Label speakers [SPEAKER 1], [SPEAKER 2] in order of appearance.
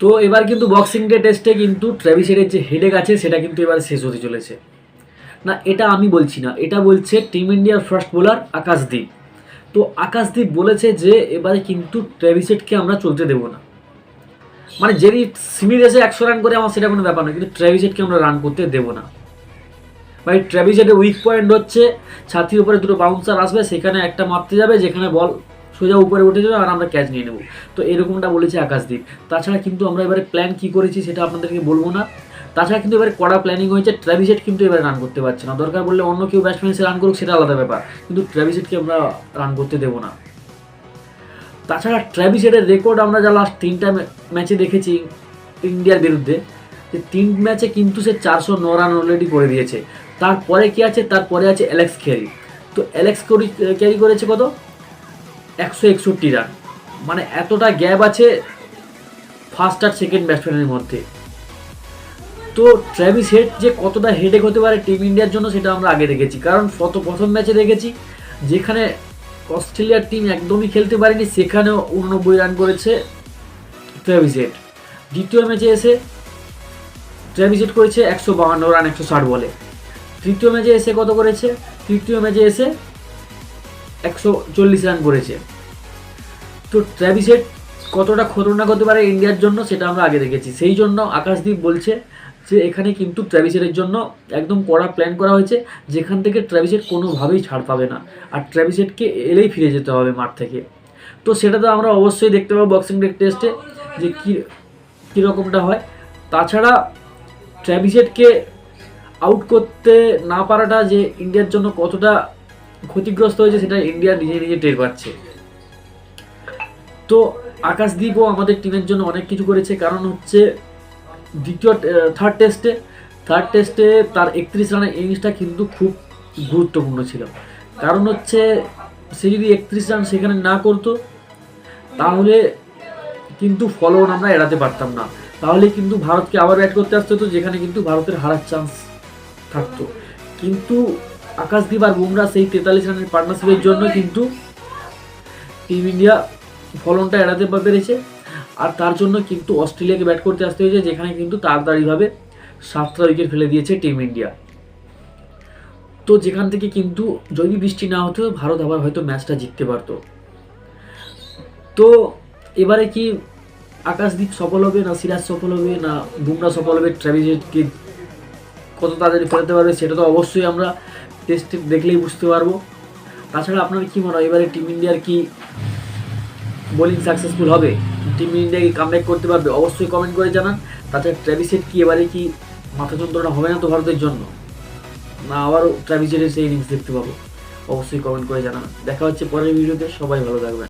[SPEAKER 1] তো এবার কিন্তু বক্সিং ডে টেস্টে কিন্তু ট্র্যাভিসের যে হেডেক আছে, সেটা কিন্তু এবার শেষ হতে চলেছে। না, এটা আমি বলছি না। এটা বলছে টিম ইন্ডিয়ার ফার্স্ট বোলার আকাশদীপ। তো আকাশদীপ বলেছে যে, এবারে কিন্তু ট্র্যাভিসেটকে আমরা চলতে দেবো না। মানে যদি সিমির এসে একশো রান করে আমার, সেটা কোনো ব্যাপার নয়। কিন্তু ট্র্যাভিসেটকে আমরা রান করতে দেবো না। ভাই ট্র্যাভিসেটের উইক পয়েন্ট হচ্ছে, ছাতির উপরে দুটো বাউন্সার আসবে, সেখানে একটা মারতে যাবে, যেখানে বল সোজা উপরে উঠে যাবে আর আমরা ক্যাচ নিয়ে নেব। তো এরকমটা বলেছে আকাশদীপ। তাছাড়া কিন্তু আমরা এবারে প্ল্যান কি করেছি সেটা আপনাদেরকে বলব না। তাছাড়া কিন্তু এবারে কড়া প্ল্যানিং হয়েছে ট্র্যাভিসেট কিন্তু এবারে রান করতে পারছে না। দরকার বললে অন্য কেউ ব্যাটসম্যান রান করুক, সেটা আলাদা ব্যাপার। কিন্তু ট্র্যাভিসেটকে আমরা রান করতে দেবো না। তাছাড়া ট্র্যাভিসেটের রেকর্ড আমরা যা লাস্ট তিনটা ম্যাচে দেখেছি ইন্ডিয়ার বিরুদ্ধে, যে তিন ম্যাচে কিন্তু সে চারশো ন রান অলরেডি করে দিয়েছে। তারপরে কি আছে? তারপরে আছে অ্যালেক্স ক্যারি তো অ্যালেক্স ক্যারি করেছে কত? একশো একষট্টি রান মানে এতটা গ্যাপ আছে ফার্স্ট আর সেকেন্ড ব্যাটসম্যানের মধ্যে। তো ট্র্যাভিস হেড যে কতটা হেডেক হতে পারে টিম ইন্ডিয়ার জন্য সেটা আমরা আগে দেখেছি। কারণ কত প্রথম ম্যাচে দেখেছি যেখানে অস্ট্রেলিয়ার টিম একদমই খেলতে পারেনি, সেখানেও উননব্বই রান করেছে ট্র্যাভিস হেড। দ্বিতীয় ম্যাচে এসে ট্র্যাভিস হেড করেছে একশো বাহান্ন রান একশো ষাট বলে। তৃতীয় ম্যাচে এসে কত করেছে? তৃতীয় ম্যাচে এসে একশো চল্লিশ রান করেছে। তো ট্র্যাভিস হেড কতটা খতরনাক হতে পারে ইন্ডিয়ার জন্য সেটা আমরা আগে দেখেছি। সেই জন্য আকাশদীপ বলছে যে এখানে কিন্তু ট্র্যাভিসেটের জন্য একদম কড়া প্ল্যান করা হয়েছে, যেখান থেকে ট্র্যাভিসেট কোনোভাবেই ছাড় পাবে না। আর ট্র্যাভিসেটকে এলেই ফিরে যেতে হবে মাঠ থেকে। তো সেটা তো আমরা অবশ্যই দেখতে পাবো বক্সিং ডে টেস্টে যে কী, কীরকমটা হয়। তাছাড়া ট্র্যাভিসেটকে আউট করতে না পারাটা যে ইন্ডিয়ার জন্য কতটা ক্ষতিগ্রস্ত হয়েছে সেটা ইন্ডিয়া নিজে নিজে টের পাচ্ছে। তো আকাশদীপও আমাদের টিমের জন্য অনেক কিছু করেছে। কারণ হচ্ছে দ্বিতীয় থার্ড টেস্টে থার্ড টেস্টে তার একত্রিশ রানের ইনিংসটা কিন্তু খুব গুরুত্বপূর্ণ ছিল। কারণ হচ্ছে সে যদি একত্রিশ রান সেখানে না করতো, তাহলে কিন্তু ফলোন আমরা এড়াতে পারতাম না। তাহলে কিন্তু ভারতকে আবার ব্যাট করতে আসতে হতো, যেখানে কিন্তু ভারতের হারার চান্স থাকতো। কিন্তু আকাশদীপ আর বুমরা সেই তেতাল্লিশ রানের পার্টনারশিপের জন্য কিন্তু টিম ইন্ডিয়া ফলনটা এড়াতে পেরেছে। আর তার জন্য কিন্তু অস্ট্রেলিয়াকে ব্যাট করতে আসতে হয়েছে, যেখানে কিন্তু তাড়াতাড়িভাবে সাতটা উইকেট ফেলে দিয়েছে টিম ইন্ডিয়া তো যেখান থেকে কিন্তু যদি বৃষ্টি না হতো, ভারত আবার হয়তো ম্যাচটা জিততে পারতো। তো এবারে কি আকাশদীপ সফল হবে, না সিরাজ সফল হবে, না বুমরা সফল হবে? ট্র্যাভিসকে কত তাড়াতাড়ি ফেরাতে পারবে, সেটা তো অবশ্যই আমরা টেস্টে দেখলেই বুঝতে পারব। তাছাড়া আপনার কী মনে হয়, এবারে টিম ইন্ডিয়ার কি বোলিং সাকসেসফুল হবে? টিম ইন্ডিয়া কি কামব্যাক করতে পারবে? অবশ্যই কমেন্ট করে জানান। তাছাড়া ট্র্যাভিসেট কি এবারে কি মাথা যন্ত্রণা হবে না তো ভারতের জন্য? না, আবারও ট্র্যাভিসেটের সেই ইনিংস দেখতে পাবো। অবশ্যই কমেন্ট করে জানান। দেখা হচ্ছে পরের ভিডিওতে সবাই ভালো থাকবেন।